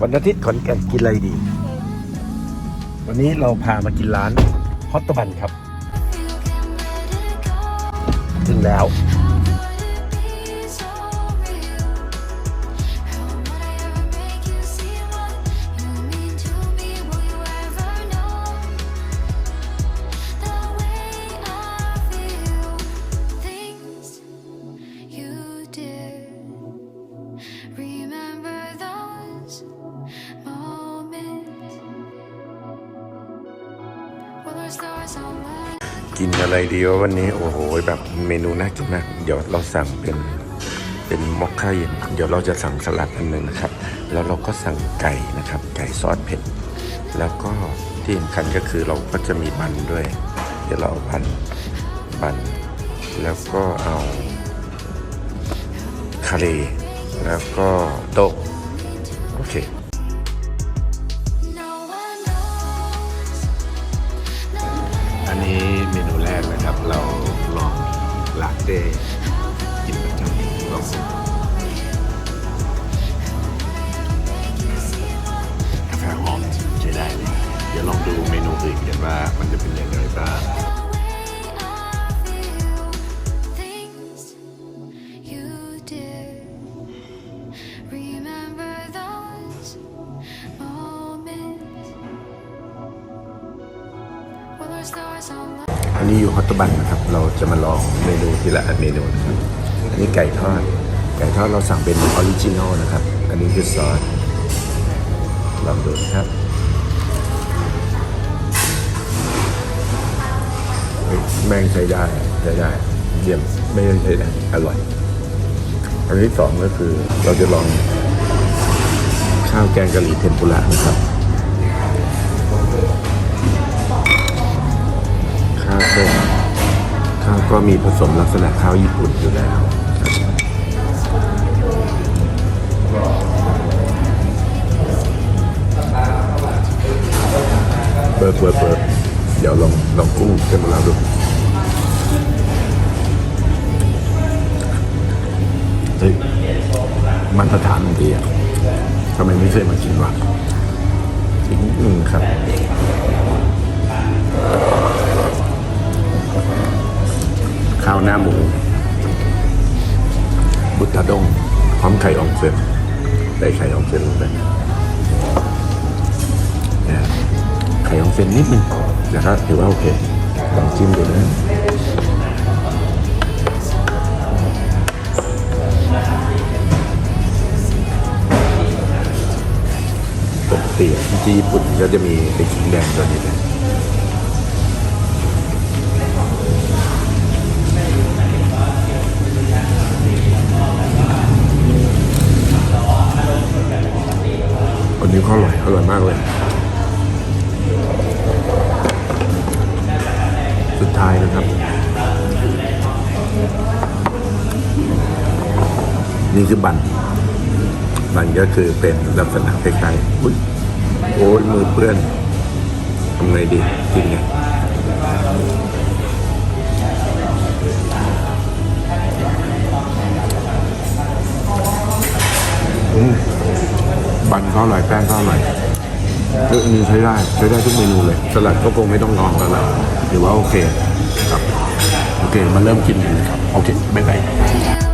วันอาทิตย์ขอนแก่นกินอะไรดี วันนี้เราพามากินร้านฮอตตบันครับ ถึงแล้ว กินอะไรดีวะวันนี้โอ้โหแบบเมนูน่ากินมากเดี๋ยวเราสั่งเป็นเป็นมอคค่าเย็นเดี๋ยวเราจะสั่งสลัดอันหนึ่งนะครับ แล้วเราก็สั่งไก่นะครับ ไก่ซอสเผ็ด แล้วก็ที่สำคัญก็คือเราก็จะมีบันด้วย เดี๋ยวเราเอาบันบัน แล้วก็เอาคาเรแล้วก็โต๊ะโอเค ลาเต้กินประจำลองกาแฟหอมใช้ได้เลยเดี๋ยวลองดูเมนูอื่นกันว่ามันจะเป็นยังไงบ้าง Things you did. Remember those moments when the stars align. อันนี้อยู่ฮอตตบันนะครับ เราจะมาลองเมนูทีละเมนูนะครับ อันนี้ไก่ทอด ไก่ทอดเราสั่งเป็นออริจินอลนะครับ อันนี้คือซอส ลองดูนะครับแม่งใช้ได้ใช้ได้เยี่ยมไม่ได้ใช้ได้อร่อย อันที่สองก็คือเราจะลองข้าวแกงกะหรี่เทมปุระนะครับ ข้าก็ข้าวก็มีผสมลักษณะข้าวญี่ปุ่นอยู่แล้วครับเปิดเปิดเปิดเดี๋ยวลองลองกุ้งเต็มแล้วดูเฮ้ยมันประทานดีอะทำไมไม่เคยมากินวะอีกนิดนึงครับ ข้าวหน้าหมู บุตรดงพร้อมไข่อองเซนได้ไข่อองเซนลงไปเนี่ยไข่อองเซนนิดนึงนะครับถือว่าโอเคลองจิ้มดูนะปกติที่ญี่ปุ่นก็จะมีไอ้ขิงแดงตัวนี้เลย นนี้ก็อร่อย อร่อยมากเลย สุดท้ายนะครับ นี่คือบัน บันก็คือเป็นลักษณะคล้ายๆอุ๊ยโอ้ยมือเปื้อนทำไงดีกินไง บันก็อร่อยแป้งก็อร่อยเรื่องนี้ใช้ได้ใช้ได้ทุกเมนูเลยสลัดก็คงไม่ต้องลองแล้วล่ะหรือว่าโอเคครับโอเคมาเริ่มกินกันเลยครับโอเคบ๊ายบาย